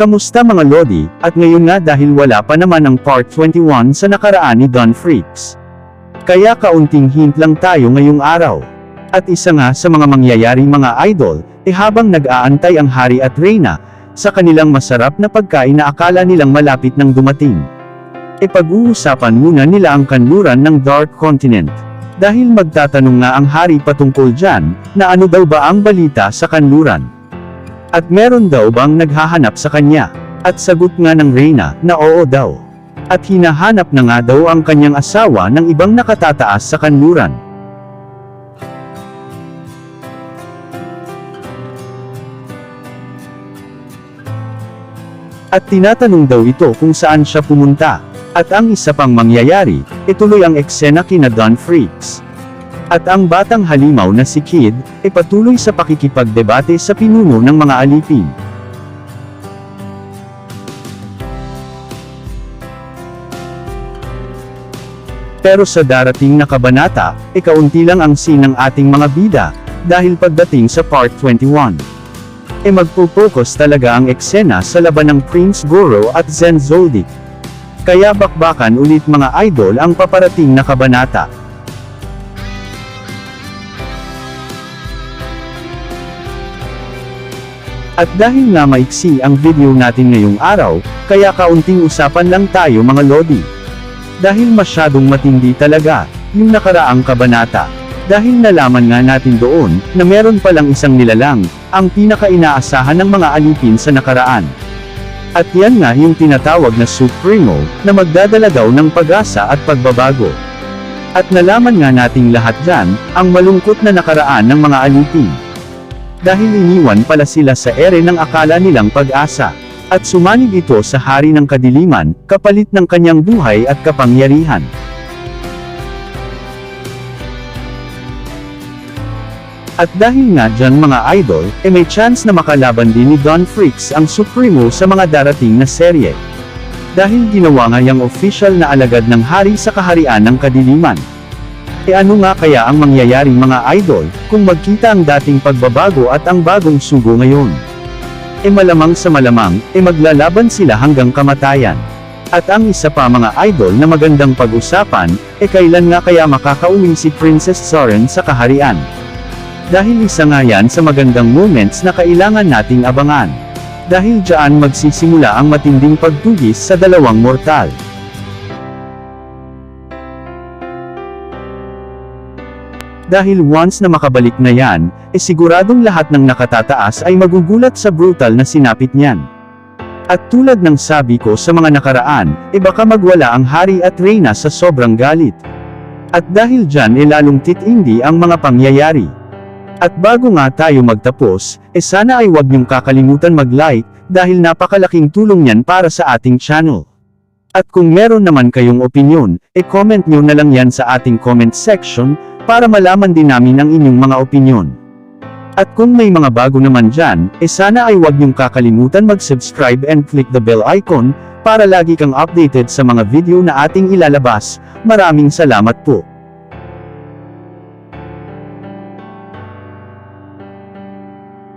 Kamusta mga Lodi, at ngayon nga dahil wala pa naman ang part 21 sa nakaraan ni Don Freaks. Kaya kaunting hint lang tayo ngayong araw. At isa nga sa mga mangyayaring mga idol, eh habang nag-aantay ang hari at reyna, sa kanilang masarap na pagkain na akala nilang malapit nang dumating. E pag-uusapan muna nila ang kanluran ng Dark Continent. Dahil magtatanong nga ang hari patungkol dyan, na ano daw ba ang balita sa kanluran. At meron daw bang naghahanap sa kanya? At sagot nga ng Reyna, na oo daw. At hinahanap na nga daw ang kanyang asawa ng ibang nakatataas sa kanluran. At tinatanong daw ito kung saan siya pumunta. At ang isa pang mangyayari, ituloy ang eksena kina Don Freaks. At ang batang halimaw na si Kid, ay patuloy sa pakikipagdebate sa pinuno ng mga alipin. Pero sa darating na kabanata, e kaunti lang ang scene ng ating mga bida, dahil pagdating sa part 21. E magpo-focus talaga ang eksena sa laban ng Prince Goro at Zen Zoldyck. Kaya bakbakan ulit mga idol ang paparating na kabanata. At dahil nga maiksi ang video natin ngayong araw, kaya kaunting usapan lang tayo mga lodi. Dahil masyadong matindi talaga, yung nakaraang kabanata. Dahil nalaman nga natin doon, na meron palang isang nilalang, ang pinaka-inaasahan ng mga alipin sa nakaraan. At yan nga yung tinatawag na Supremo, na magdadala daw ng pag-asa at pagbabago. At nalaman nga nating lahat dyan, ang malungkot na nakaraan ng mga alipin. Dahil iniwan pala sila sa ere ng akala nilang pag-asa. At sumanib ito sa hari ng kadiliman, kapalit ng kanyang buhay at kapangyarihan. At dahil nga dyan mga idol, e may chance na makalaban din ni Don Freaks ang Supremo sa mga darating na serye. Dahil ginawa nga yung official na alagad ng hari sa kaharian ng kadiliman. E ano nga kaya ang mangyayaring mga idol, kung magkita ang dating pagbabago at ang bagong sugo ngayon? E malamang sa malamang, e maglalaban sila hanggang kamatayan. At ang isa pa mga idol na magandang pag-usapan, e kailan nga kaya makakauwi si Princess Soren sa kaharian? Dahil isa nga yan sa magandang moments na kailangan nating abangan. Dahil dyan magsisimula ang matinding pagtugis sa dalawang mortal. Dahil once na makabalik na yan, e siguradong lahat ng nakatataas ay magugulat sa brutal na sinapit niyan. At tulad ng sabi ko sa mga nakaraan, e baka magwala ang hari at reyna sa sobrang galit. At dahil dyan e lalong titindi ang mga pangyayari. At bago nga tayo magtapos, e sana ay wag niyong kakalimutan mag-like, dahil napakalaking tulong niyan para sa ating channel. At kung meron naman kayong opinion, e comment nyo na lang yan sa ating comment section, para malaman din namin ang inyong mga opinion. At kung may mga bago naman dyan, e sana ay wag niyong kakalimutan mag-subscribe and click the bell icon, para lagi kang updated sa mga video na ating ilalabas. Maraming salamat po.